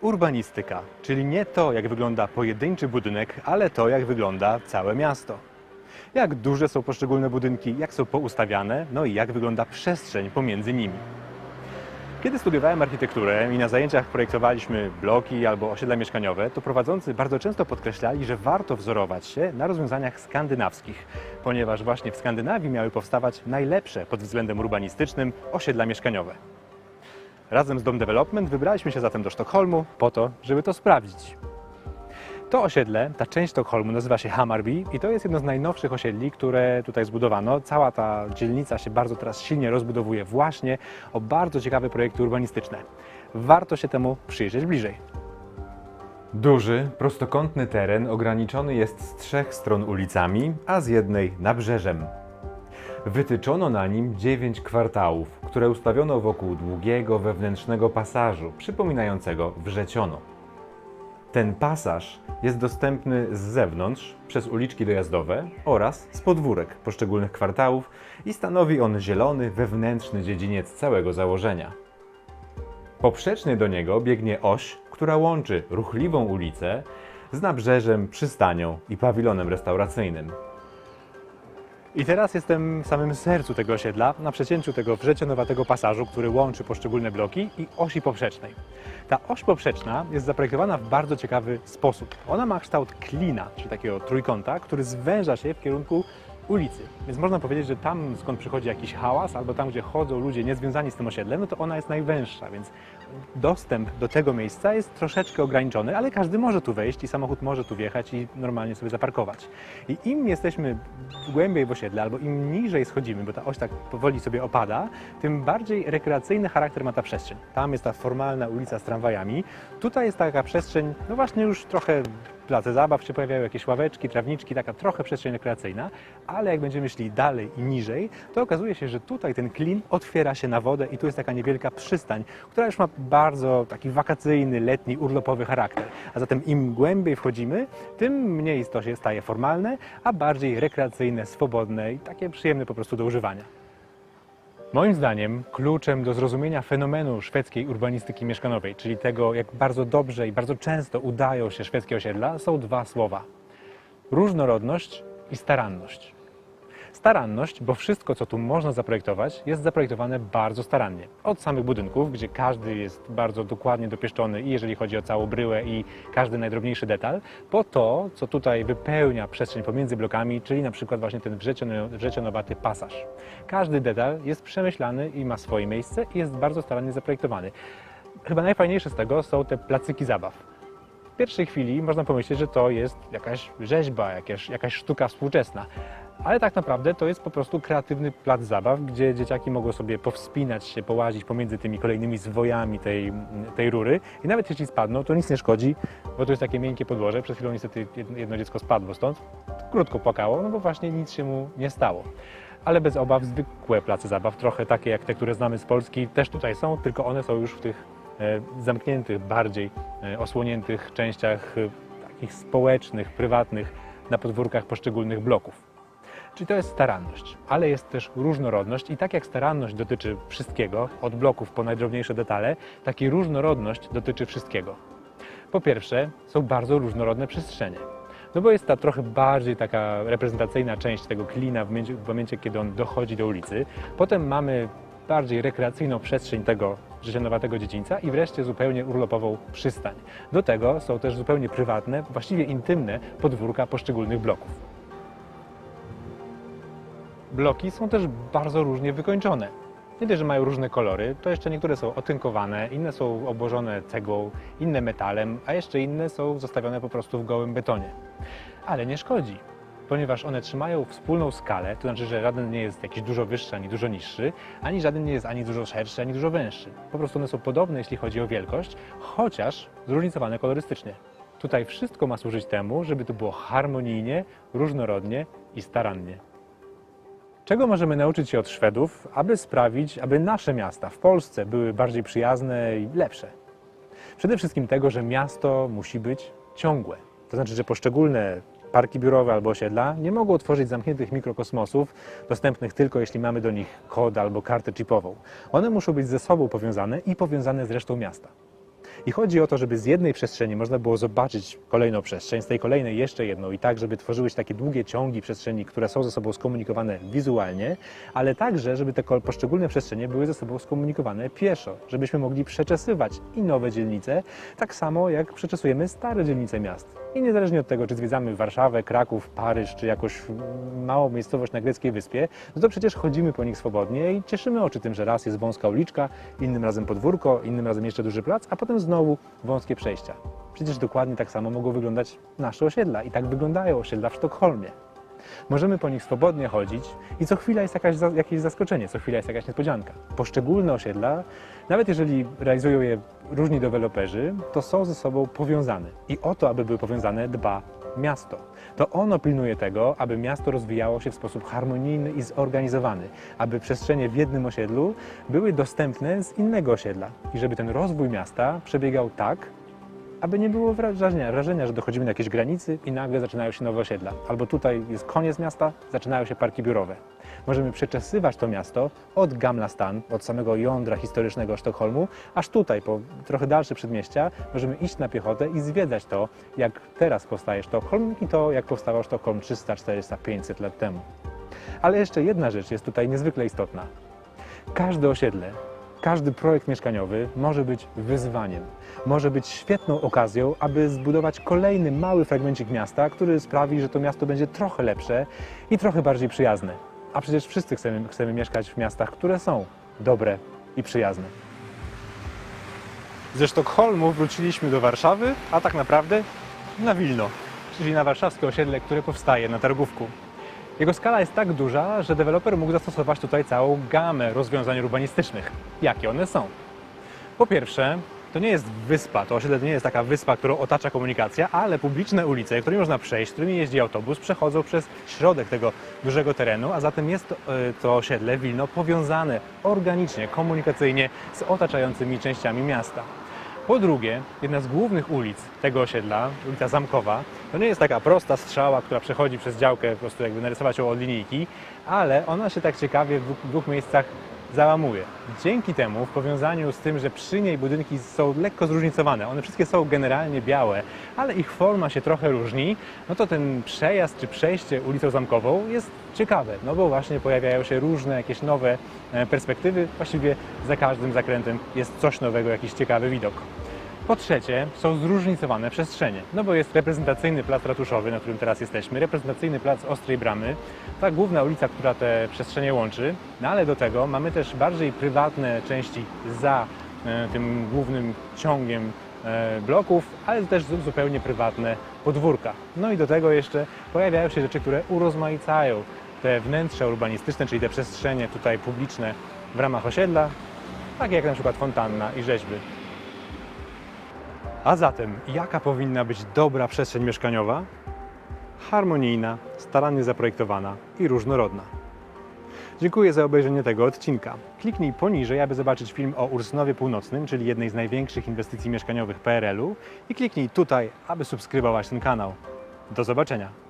Urbanistyka, czyli nie to, jak wygląda pojedynczy budynek, ale to, jak wygląda całe miasto. Jak duże są poszczególne budynki, jak są poustawiane, no i jak wygląda przestrzeń pomiędzy nimi. Kiedy studiowałem architekturę i na zajęciach projektowaliśmy bloki albo osiedla mieszkaniowe, to prowadzący bardzo często podkreślali, że warto wzorować się na rozwiązaniach skandynawskich, ponieważ właśnie w Skandynawii miały powstawać najlepsze pod względem urbanistycznym osiedla mieszkaniowe. Razem z Dom Development wybraliśmy się zatem do Sztokholmu po to, żeby to sprawdzić. To osiedle, ta część Sztokholmu nazywa się Hammarby i to jest jedno z najnowszych osiedli, które tutaj zbudowano. Cała ta dzielnica się bardzo teraz silnie rozbudowuje właśnie o bardzo ciekawe projekty urbanistyczne. Warto się temu przyjrzeć bliżej. Duży, prostokątny teren ograniczony jest z trzech stron ulicami, a z jednej nabrzeżem. Wytyczono na nim dziewięć kwartałów, które ustawiono wokół długiego wewnętrznego pasażu, przypominającego wrzeciono. Ten pasaż jest dostępny z zewnątrz przez uliczki dojazdowe oraz z podwórek poszczególnych kwartałów i stanowi on zielony, wewnętrzny dziedziniec całego założenia. Poprzecznie do niego biegnie oś, która łączy ruchliwą ulicę z nabrzeżem, przystanią i pawilonem restauracyjnym. I teraz jestem w samym sercu tego osiedla, na przecięciu tego wrzecionowatego pasażu, który łączy poszczególne bloki i osi poprzecznej. Ta oś poprzeczna jest zaprojektowana w bardzo ciekawy sposób. Ona ma kształt klina, czyli takiego trójkąta, który zwęża się w kierunku ulicy. Więc można powiedzieć, że tam skąd przychodzi jakiś hałas, albo tam, gdzie chodzą ludzie niezwiązani z tym osiedlem, no to ona jest najwęższa, więc dostęp do tego miejsca jest troszeczkę ograniczony, ale każdy może tu wejść i samochód może tu wjechać i normalnie sobie zaparkować. I im jesteśmy głębiej w osiedle, albo im niżej schodzimy, bo ta oś tak powoli sobie opada, tym bardziej rekreacyjny charakter ma ta przestrzeń. Tam jest ta formalna ulica z tramwajami, tutaj jest taka przestrzeń, no właśnie już trochę place zabaw się pojawiają, jakieś ławeczki, trawniczki, taka trochę przestrzeń rekreacyjna, ale jak będziemy szli dalej i niżej, to okazuje się, że tutaj ten klin otwiera się na wodę i tu jest taka niewielka przystań, która już ma bardzo taki wakacyjny, letni, urlopowy charakter. A zatem im głębiej wchodzimy, tym mniej to się staje formalne, a bardziej rekreacyjne, swobodne i takie przyjemne po prostu do używania. Moim zdaniem kluczem do zrozumienia fenomenu szwedzkiej urbanistyki mieszkanowej, czyli tego, jak bardzo dobrze i bardzo często udają się szwedzkie osiedla, są dwa słowa: różnorodność i staranność. Staranność, bo wszystko, co tu można zaprojektować, jest zaprojektowane bardzo starannie. Od samych budynków, gdzie każdy jest bardzo dokładnie dopieszczony, i jeżeli chodzi o całą bryłę i każdy najdrobniejszy detal, po to, co tutaj wypełnia przestrzeń pomiędzy blokami, czyli na przykład właśnie ten wrzeciono- wrzecionowaty pasaż. Każdy detal jest przemyślany i ma swoje miejsce i jest bardzo starannie zaprojektowany. Chyba najfajniejsze z tego są te placyki zabaw. W pierwszej chwili można pomyśleć, że to jest jakaś rzeźba, jakaś, jakaś sztuka współczesna. Ale tak naprawdę to jest po prostu kreatywny plac zabaw, gdzie dzieciaki mogą sobie powspinać się, połazić pomiędzy tymi kolejnymi zwojami tej, tej rury. I nawet jeśli spadną, to nic nie szkodzi, bo to jest takie miękkie podłoże. Przed chwilą niestety jedno- dziecko spadło stąd. Krótko płakało, no bo właśnie nic się mu nie stało. Ale bez obaw zwykłe place zabaw, trochę takie jak te, które znamy z Polski, też tutaj są, tylko one są już w tych e, zamkniętych, bardziej e, osłoniętych częściach e, takich społecznych, prywatnych, na podwórkach poszczególnych bloków. Czyli to jest staranność, ale jest też różnorodność i tak jak staranność dotyczy wszystkiego, od bloków po najdrobniejsze detale, tak i różnorodność dotyczy wszystkiego. Po pierwsze, są bardzo różnorodne przestrzenie. No bo jest ta trochę bardziej taka reprezentacyjna część tego klina w momencie, w momencie kiedy on dochodzi do ulicy. Potem mamy bardziej rekreacyjną przestrzeń tego życianowatego dziedzińca i wreszcie zupełnie urlopową przystań. Do tego są też zupełnie prywatne, właściwie intymne podwórka poszczególnych bloków. Bloki są też bardzo różnie wykończone. Nie dość, że mają różne kolory, to jeszcze niektóre są otynkowane, inne są obłożone cegłą, inne metalem, a jeszcze inne są zostawione po prostu w gołym betonie. Ale nie szkodzi, ponieważ one trzymają wspólną skalę, to znaczy, że żaden nie jest jakiś dużo wyższy ani dużo niższy, ani żaden nie jest ani dużo szerszy, ani dużo węższy. Po prostu one są podobne, jeśli chodzi o wielkość, chociaż zróżnicowane kolorystycznie. Tutaj wszystko ma służyć temu, żeby to było harmonijnie, różnorodnie i starannie. Czego możemy nauczyć się od Szwedów, aby sprawić, aby nasze miasta w Polsce były bardziej przyjazne i lepsze? Przede wszystkim tego, że miasto musi być ciągłe. To znaczy, że poszczególne parki biurowe albo osiedla nie mogą tworzyć zamkniętych mikrokosmosów, dostępnych tylko jeśli mamy do nich kod albo kartę chipową. One muszą być ze sobą powiązane i powiązane z resztą miasta. I chodzi o to, żeby z jednej przestrzeni można było zobaczyć kolejną przestrzeń, z tej kolejnej jeszcze jedną i tak, żeby tworzyły się takie długie ciągi przestrzeni, które są ze sobą skomunikowane wizualnie, ale także, żeby te poszczególne przestrzenie były ze sobą skomunikowane pieszo, żebyśmy mogli przeczesywać i nowe dzielnice, tak samo jak przeczesujemy stare dzielnice miast. I niezależnie od tego, czy zwiedzamy Warszawę, Kraków, Paryż, czy jakąś mm, małą miejscowość na greckiej wyspie, no to przecież chodzimy po nich swobodnie i cieszymy oczy tym, że raz jest wąska uliczka, innym razem podwórko, innym razem jeszcze duży plac, a potem znowu wąskie przejścia. Przecież dokładnie tak samo mogą wyglądać nasze osiedla i tak wyglądają osiedla w Sztokholmie. Możemy po nich swobodnie chodzić i co chwila jest jakaś, jakieś zaskoczenie, co chwila jest jakaś niespodzianka. Poszczególne osiedla, nawet jeżeli realizują je różni deweloperzy, to są ze sobą powiązane. I o to, aby były powiązane, dba miasto. To ono pilnuje tego, aby miasto rozwijało się w sposób harmonijny i zorganizowany, aby przestrzenie w jednym osiedlu były dostępne z innego osiedla i żeby ten rozwój miasta przebiegał tak, aby nie było wrażenia, wrażenia, że dochodzimy do jakiejś granicy i nagle zaczynają się nowe osiedla. Albo tutaj jest koniec miasta, zaczynają się parki biurowe. Możemy przeczesywać to miasto od Gamla Stan, od samego jądra historycznego Sztokholmu, aż tutaj, po trochę dalsze przedmieścia, możemy iść na piechotę i zwiedzać to, jak teraz powstaje Sztokholm i to, jak powstawał Sztokholm 300, 400, 500 lat temu. Ale jeszcze jedna rzecz jest tutaj niezwykle istotna. Każde osiedle, każdy projekt mieszkaniowy może być wyzwaniem. Może być świetną okazją, aby zbudować kolejny mały fragmencik miasta, który sprawi, że to miasto będzie trochę lepsze i trochę bardziej przyjazne. A przecież wszyscy chcemy, chcemy mieszkać w miastach, które są dobre i przyjazne. Ze Sztokholmu wróciliśmy do Warszawy, a tak naprawdę na Wilno, czyli na warszawskie osiedle, które powstaje na Targówku. Jego skala jest tak duża, że deweloper mógł zastosować tutaj całą gamę rozwiązań urbanistycznych. Jakie one są? Po pierwsze, to nie jest wyspa, to osiedle nie jest taka wyspa, którą otacza komunikacja, ale publiczne ulice, którymi można przejść, którymi jeździ autobus, przechodzą przez środek tego dużego terenu, a zatem jest to, e, to osiedle Wilno powiązane organicznie, komunikacyjnie z otaczającymi częściami miasta. Po drugie, jedna z głównych ulic tego osiedla, ulica Zamkowa, to nie jest taka prosta strzała, która przechodzi przez działkę, po prostu jakby narysować ją od linijki, ale ona się tak ciekawie w dwóch, miejscach załamuje. Dzięki temu, w powiązaniu z tym, że przy niej budynki są lekko zróżnicowane, one wszystkie są generalnie białe, ale ich forma się trochę różni, no to ten przejazd czy przejście ulicą Zamkową jest ciekawe, no bo właśnie pojawiają się różne jakieś nowe e, perspektywy, właściwie za każdym zakrętem jest coś nowego, jakiś ciekawy widok. Po trzecie, są zróżnicowane przestrzenie, no bo jest reprezentacyjny plac ratuszowy, na którym teraz jesteśmy, reprezentacyjny plac Ostrej Bramy, ta główna ulica, która te przestrzenie łączy, no ale do tego mamy też bardziej prywatne części za e, tym głównym ciągiem e, bloków, ale też zu- zupełnie prywatne podwórka. No i do tego jeszcze pojawiają się rzeczy, które urozmaicają te wnętrza urbanistyczne, czyli te przestrzenie tutaj publiczne w ramach osiedla, takie jak na przykład fontanna i rzeźby. A zatem, jaka powinna być dobra przestrzeń mieszkaniowa? Harmonijna, starannie zaprojektowana i różnorodna. Dziękuję za obejrzenie tego odcinka. Kliknij poniżej, aby zobaczyć film o Ursynowie Północnym, czyli jednej z największych inwestycji mieszkaniowych PRL-u i kliknij tutaj, aby subskrybować ten kanał. Do zobaczenia!